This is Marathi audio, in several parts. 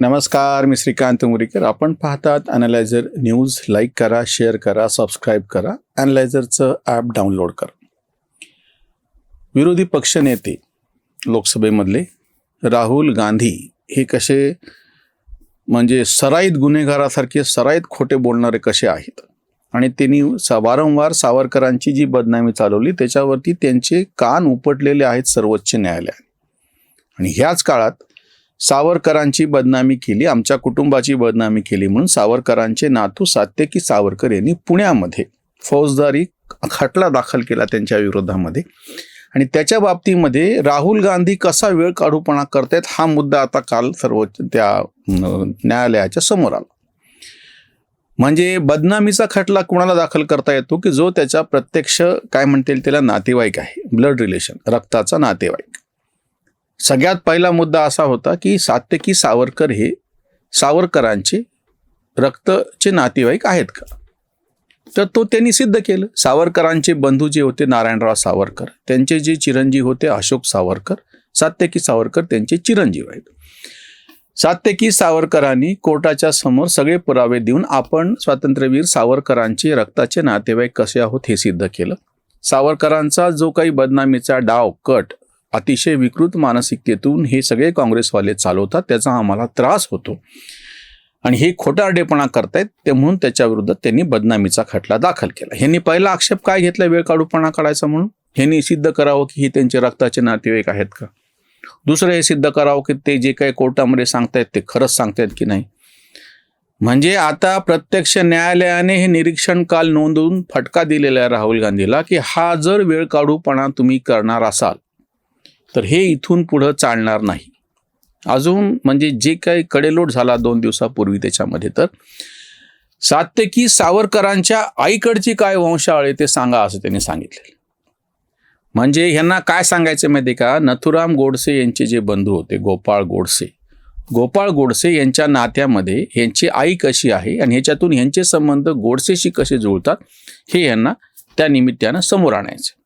नमस्कार मी श्रीकांत मुरीकर. आपण पाहतात अनालायझर न्यूज लाईक करा शेअर करा सबस्क्राईब करा. अनालायझरचं ॲप डाउनलोड करा. विरोधी पक्षनेते लोकसभेमधले राहुल गांधी हे कसे म्हणजे सराईत गुन्हेगारासारखे सराईत खोटे बोलणारे कसे आहेत? आणि त्यांनी सा वारंवार सावरकरांची जी बदनामी चालवली त्याच्यावरती त्यांचे कान उपटलेले आहेत सर्वोच्च न्यायालयात. आणि ह्याच काळात सावरकरांची बदनामी केली आमच्या कुटुंबाची बदनामी केली म्हणून सावरकरांचे नातू सात्यकी सावरकर यांनी पुण्यामध्ये फौजदारी खटला दाखल केला त्यांच्या विरोधामध्ये. आणि त्याच्या बाबतीमध्ये राहुल गांधी कसा वेळ काढूपणा करतायत हा मुद्दा आता काल सर्वोच्च त्या न्यायालयाच्या समोर आला. म्हणजे बदनामीचा खटला कुणाला दाखल करता येतो की जो त्याचा प्रत्यक्ष काय म्हणता येईल त्याला नातेवाईक आहे ब्लड रिलेशन रक्ताचा नातेवाईक. सगळ्यात पहिला मुद्दा असा होता की सात्यकी सावरकर हे सावरकरांचे रक्तचे नातेवाईक आहेत का? तर तो त्यांनी सिद्ध केलं. सावरकरांचे बंधू जे होते नारायणराव सावरकर त्यांचे जे चिरंजीव होते अशोक सावरकर सात्यकी सावरकर त्यांचे चिरंजीव आहेत. सात्यकी सावरकरांनी कोर्टाच्या समोर सगळे पुरावे देऊन आपण स्वातंत्र्यवीर सावरकरांचे रक्ताचे नातेवाईक कसे आहोत हे सिद्ध केलं. सावरकरांचा जो काही बदनामीचा डाव कट अतिशय विकृत मानसिकतेतून हे सगळे काँग्रेसवाले चालवतात त्याचा आम्हाला त्रास होतो. आणि हे खोटारडेपणा करतायत ते म्हणून त्याच्या विरुद्ध त्यांनी बदनामीचा खटला दाखल केला. ह्यांनी पहिला आक्षेप काय घेतला वेळ काढूपणा काढायचा म्हणून? ह्यांनी सिद्ध करावं की हे त्यांचे रक्ताचे नातेवाईक आहेत का? दुसरं हे सिद्ध करावं की ते जे काही कोर्टामध्ये सांगतायत ते खरंच सांगतायत की नाही? म्हणजे आता प्रत्यक्ष न्यायालयाने हे निरीक्षण काल नोंदवून फटका दिलेला आहे राहुल गांधीला की हा जर वेळ काढूपणा तुम्ही करणार असाल तर हे इथून पुढं चालणार नाही. अजून म्हणजे जे काही कडेलोट झाला दोन दिवसापूर्वी त्याच्यामध्ये तर सात्यकी सावरकरांच्या आईकडची काय वंशावळ ते सांगा असं त्यांनी सांगितलेलं. म्हणजे ह्यांना काय सांगायचं माहिती का? नथुराम गोडसे यांचे जे बंधू होते गोपाळ गोडसे. गोपाळ गोडसे यांच्या नात्यामध्ये यांची आई कशी आहे आणि ह्याच्यातून ह्यांचे संबंध गोडसेशी कसे जुळतात हे यांना त्या निमित्तानं समोर आणायचं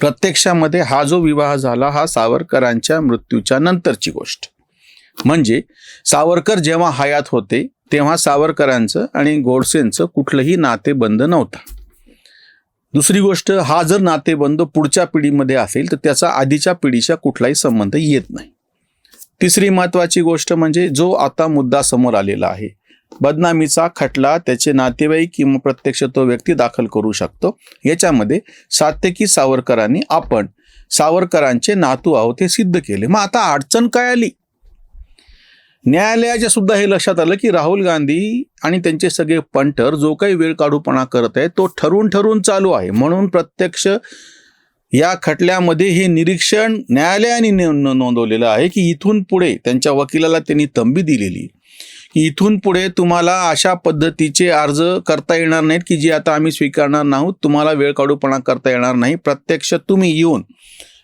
प्रत्यक्षामध्ये हा जो विवाह झाला हा सावरकरांच्या मृत्यूच्या नंतरची गोष्ट. म्हणजे सावरकर जेव्हा हयात होते तेव्हा सावरकरांचं आणि गोडसेंचं कुठलंही नातेबंध नव्हता. दुसरी गोष्ट हा जर नातेबंध पुढच्या पिढीमध्ये असेल तर त्याचा आधीच्या पिढीचा कुठलाही संबंध येत नाही. तिसरी महत्त्वाची गोष्ट म्हणजे जो आता मुद्दा समोर आलेला आहे बदनामीचा खटला त्याचे नातेवाईक किंवा प्रत्यक्ष तो व्यक्ती दाखल करू शकतो. याच्यामध्ये सात्यकी सावरकरांनी आपण सावरकरांचे नातू आहोत हे सिद्ध केले. मग आता अडचण काय आली? न्यायालयाच्या सुद्धा हे लक्षात आलं की राहुल गांधी आणि त्यांचे सगळे पंटर जो काही वेळ काढूपणा करत आहे तो ठरून ठरून चालू आहे. म्हणून प्रत्यक्ष या खटल्यामध्ये हे निरीक्षण न्यायालयाने नोंदवलेलं आहे की इथून पुढे त्यांच्या वकिलाला त्यांनी तंबी दिलेली. इथून पुढे तुम्हाला अशा पद्धतीचे अर्ज करता येणार नाहीत की जे आता आम्ही स्वीकारणार नाहोत. तुम्हाला वेळ काढूपणा करता येणार नाही. प्रत्यक्ष तुम्ही येऊन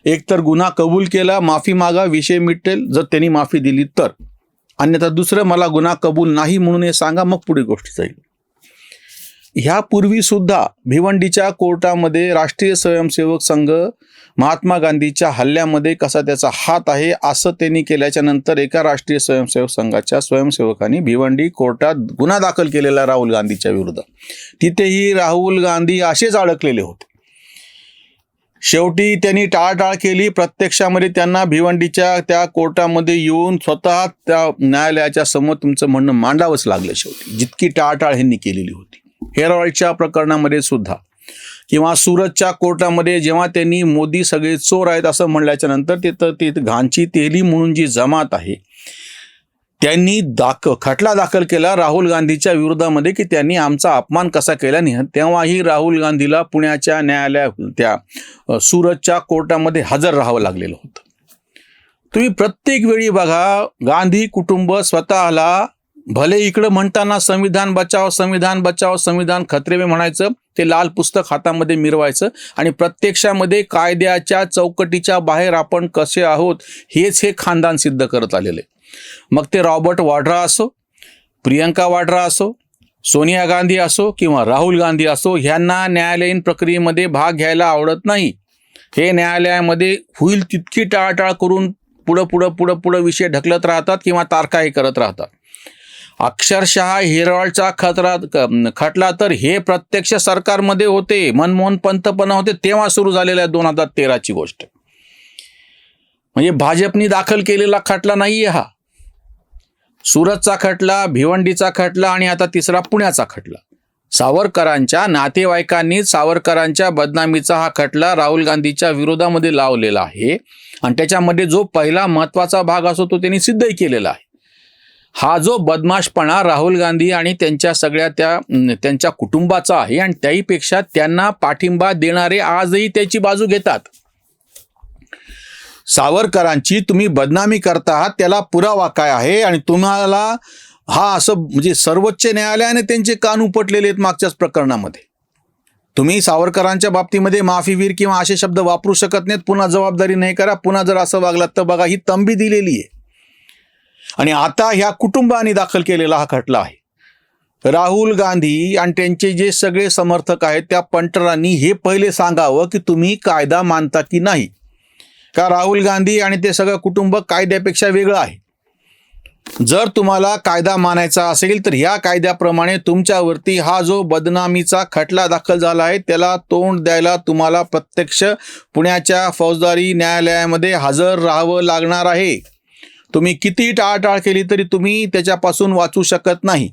एकतर गुन्हा कबूल केला माफी मागा विषय मिटेल जर त्यांनी माफी दिली तर. अन्यथा दुसरं मला गुन्हा कबूल नाही म्हणून हे सांगा मग पुढे गोष्ट जाईल. ह्यापूर्वी सुद्धा भिवंडीच्या कोर्टामध्ये राष्ट्रीय स्वयंसेवक संघ महात्मा गांधीच्या हल्ल्यामध्ये कसा त्याचा हात आहे असं त्यांनी केल्याच्यानंतर एका राष्ट्रीय स्वयंसेवक संघाच्या स्वयंसेवकांनी भिवंडी कोर्टात गुन्हा दाखल केलेला राहुल गांधीच्या विरुद्ध. तिथेही राहुल गांधी असेच अडकलेले होते. शेवटी त्यांनी टाळाटाळ केली. प्रत्यक्षामध्ये त्यांना भिवंडीच्या त्या कोर्टामध्ये येऊन स्वतः त्या न्यायालयाच्या समोर तुमचं म्हणणं मांडावंच लागलं शेवटी. जितकी टाळाटाळ ह्यांनी केलेली होती. हेअर ऑईलच्या प्रकरणामध्ये सुद्धा किंवा सुरतच्या कोर्टामध्ये जेव्हा त्यांनी मोदी सगळे चोर आहेत असं म्हणल्याच्या नंतर तिथं ते घाणची तेली म्हणून जी जमात आहे त्यांनी दाख खटला दाखल केला राहुल गांधीच्या विरोधामध्ये की त्यांनी आमचा अपमान कसा केला. नाही तेव्हाही राहुल गांधीला पुण्याच्या न्यायालया त्या सुरतच्या कोर्टामध्ये हजर राहावं लागलेलं होतं. तुम्ही प्रत्येक वेळी बघा गांधी कुटुंब स्वतःला भले इकडं म्हणताना संविधान बचाव संविधान बचाव संविधान खत्रेवे म्हणायचं ते लाल पुस्तक हातामध्ये मिरवायचं आणि प्रत्यक्षामध्ये कायद्याच्या चौकटीच्या बाहेर आपण कसे आहोत हेच हे खानदान सिद्ध करत आलेले. मग ते रॉबर्ट वाड्रा असो प्रियंका वाड्रा असो सोनिया गांधी असो किंवा राहुल गांधी असो ह्यांना न्यायालयीन प्रक्रियेमध्ये भाग घ्यायला आवडत नाही. हे न्यायालयामध्ये होईल तितकी टाळाटाळ करून पुढं पुढं पुढं पुढं विषय ढकलत राहतात किंवा तारखाही करत राहतात. अक्षरशः हेरॉल्डचा खतरा खटला तर हे प्रत्यक्ष सरकारमध्ये होते मनमोहन पंतप्रधान होते तेव्हा सुरू झालेल्या दोन हजार तेराची गोष्ट. म्हणजे भाजपनी दाखल केलेला खटला नाहीये हा. सुरतचा खटला भिवंडीचा खटला आणि आता तिसरा पुण्याचा खटला. सावरकरांच्या नातेवाईकांनी सावरकरांच्या बदनामीचा हा खटला राहुल गांधीच्या विरोधामध्ये लावलेला आहे. आणि त्याच्यामध्ये जो पहिला महत्त्वाचा भाग असतो तो त्यांनी सिद्धही केलेला आहे. हा जो बदमाशपणा राहुल गांधी आणि त्यांच्या सगळ्या त्या त्यांच्या कुटुंबाचा आहे आणि त्याहीपेक्षा त्यांना पाठिंबा देणारे आजही त्याची बाजू घेतात. सावरकरांची तुम्ही बदनामी करता आहात त्याला पुरावा काय आहे आणि तुम्हाला हा असं म्हणजे सर्वोच्च न्यायालयाने त्यांचे कान उपटलेले आहेत मागच्याच प्रकरणामध्ये. तुम्ही सावरकरांच्या बाबतीमध्ये माफीवीर किंवा असे शब्द वापरू शकत नाहीत पुन्हा जबाबदारी नाही करा पुन्हा जर असं वागलात तर बघा ही तंबी दिलेली आहे. आणि आता ह्या कुटुंबाने दाखल केलेला हा खटला आहे. राहुल गांधी आणि त्यांचे जे सगळे समर्थक आहेत त्या पंटरांनी हे पहिले सांगावं की तुम्ही कायदा मानता की नाही. का राहुल गांधी आणि ते सगळं कुटुंब कायद्यापेक्षा वेगळं आहे? जर तुम्हाला कायदा मानायचा असेल तर ह्या कायद्याप्रमाणे तुमच्यावरती हा जो बदनामीचा खटला दाखल झाला आहे त्याला तोंड द्यायला तुम्हाला प्रत्यक्ष पुण्याच्या फौजदारी न्यायालयामध्ये हजर राहावं लागणार आहे. तुम्ही किती टाळाटाळ केली तरी तुम्ही त्याच्यापासून वाचू शकत नाही.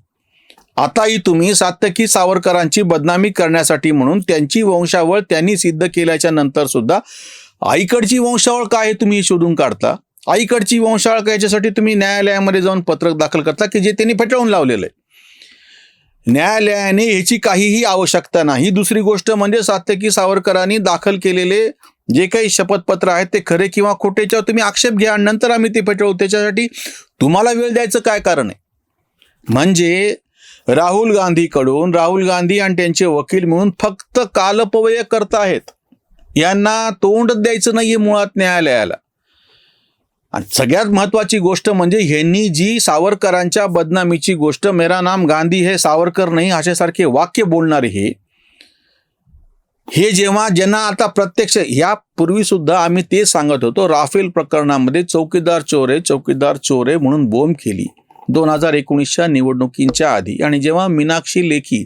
आताही तुम्ही सात्यकी सावरकरांची बदनामी करण्यासाठी म्हणून त्यांची वंशावळ त्यांनी सिद्ध केल्याच्यानंतर सुद्धा आईकडची वंशावळ काय आहे तुम्ही शोधून काढता? आईकडची वंशावळ काय याच्यासाठी तुम्ही न्यायालयामध्ये जाऊन पत्रक दाखल करता की जे त्यांनी फेटाळून लावलेलं आहे? न्यायालयाने ह्याची काहीही आवश्यकता नाही. दुसरी गोष्ट म्हणजे सात्यकी सावरकरांनी दाखल केलेले जे काही शपथपत्र आहेत ते खरे किंवा खोटेच्यावर तुम्ही आक्षेप घ्या आणि नंतर आम्ही ते फेटाळू त्याच्यासाठी तुम्हाला वेळ द्यायचं काय कारण आहे? म्हणजे राहुल गांधीकडून राहुल गांधी आणि त्यांचे वकील म्हणून फक्त कालपवय करताहेत यांना तोंड द्यायचं नाहीये मुळात न्यायालयाला. आणि सगळ्यात महत्वाची गोष्ट म्हणजे ह्यांनी जी सावरकरांच्या बदनामीची गोष्ट मेरा नाम गांधी हे सावरकर नाही अशासारखे वाक्य बोलणारे हे हे जेव्हा ज्यांना आता प्रत्यक्ष यापूर्वी सुद्धा आम्ही ते सांगत होतो राफेल प्रकरणामध्ये चौकीदार चोर आहे चौकीदार चोर आहे म्हणून बोंब केली. दोन हजार एकोणीसच्या निवडणुकींच्या आधी. आणि जेव्हा मीनाक्षी लेखी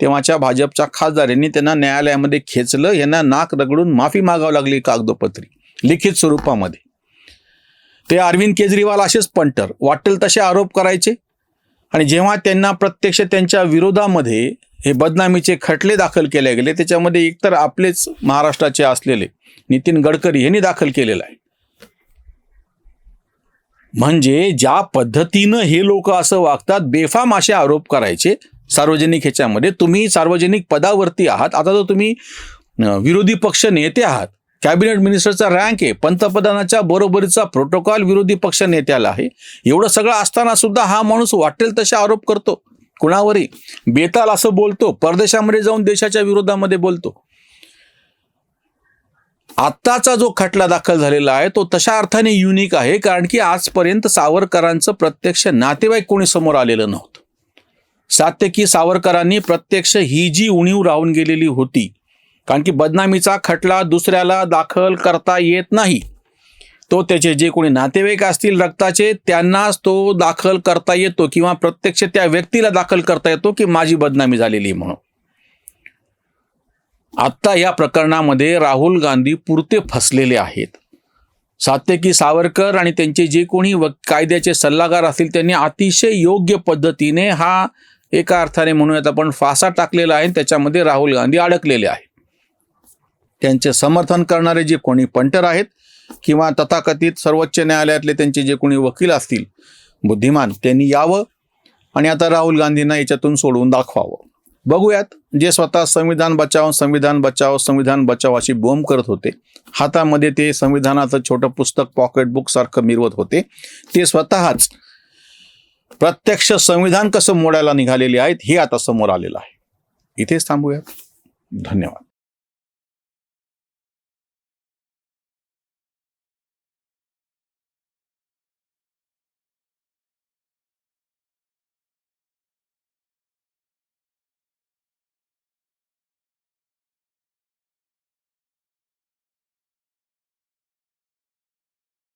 तेव्हाच्या भाजपच्या खासदार यांनी त्यांना न्यायालयामध्ये खेचलं यांना नाक रगडून माफी मागावं लागली कागदोपत्री लिखित स्वरूपामध्ये. ते अरविंद केजरीवाल असेच पंटर वाटेल तसे आरोप करायचे. आणि जेव्हा त्यांना प्रत्यक्ष त्यांच्या विरोधामध्ये हे बदनामीचे खटले दाखल केले गेले. त्याच्यामध्ये एकतर आपलेच महाराष्ट्राचे असलेले नितीन गडकरी यांनी दाखल केलेलं आहे. म्हणजे ज्या पद्धतीनं हे लोक असं वागतात बेफाम असे आरोप करायचे सार्वजनिक ह्याच्यामध्ये तुम्ही सार्वजनिक पदावरती आहात. आता तर तुम्ही विरोधी पक्ष नेते आहात कॅबिनेट मिनिस्टरचा रँक आहे पंतप्रधानाच्या बरोबरीचा प्रोटोकॉल विरोधी पक्ष नेत्याला आहे एवढं सगळं असताना सुद्धा हा माणूस वाटेल तसे आरोप करतो. कुणावरही. बेताल असं बोलतो परदेशामध्ये जाऊन देशाच्या विरोधामध्ये बोलतो. आत्ताचा जो खटला दाखल झालेला आहे तो तशा अर्थाने युनिक आहे कारण की आजपर्यंत सावरकरांचं प्रत्यक्ष नातेवाईक कोणी समोर आलेलं नव्हतं. सात्यकी सावरकरांनी प्रत्यक्ष ही जी उणीव राहून गेलेली होती कारण की बदनामीचा खटला दुसऱ्याला दाखल करता येत नाही. तो त्याचे जे कोणी नातेवाईक असतील रक्ताचे त्यांनाच तो दाखल करता येतो किंवा प्रत्यक्ष त्या व्यक्तीला दाखल करता येतो की माझी बदनामी झालेली आहे म्हणून. आत्ता या प्रकरणामध्ये राहुल गांधी पुरते फसलेले आहेत. सात्यकी सावरकर आणि त्यांचे जे कोणी व कायद्याचे सल्लागार असतील त्यांनी अतिशय योग्य पद्धतीने हा एका अर्थाने म्हणूयात आपण फासा टाकलेला आहे त्याच्यामध्ये राहुल गांधी अडकलेले आहेत. त्यांचे समर्थन करणारे जे कोणी पंटर आहेत किंवा तथाकथित सर्वोच्च न्यायालयातले त्यांचे जे कोणी वकील असतील बुद्धिमान त्यांनी यावं आणि आता राहुल गांधींना याच्यातून सोडवून दाखवावं. बघूयात जे स्वतः संविधान बचाव संविधान बचाव संविधान बचाव अशी बोंब करत होते हातामध्ये ते संविधानाचं छोटं पुस्तक पॉकेटबुक सारखं मिरवत होते ते स्वतःच प्रत्यक्ष संविधान कसं मोडायला निघालेले आहेत हे आता समोर आलेलं आहे. इथेच थांबूयात. धन्यवाद.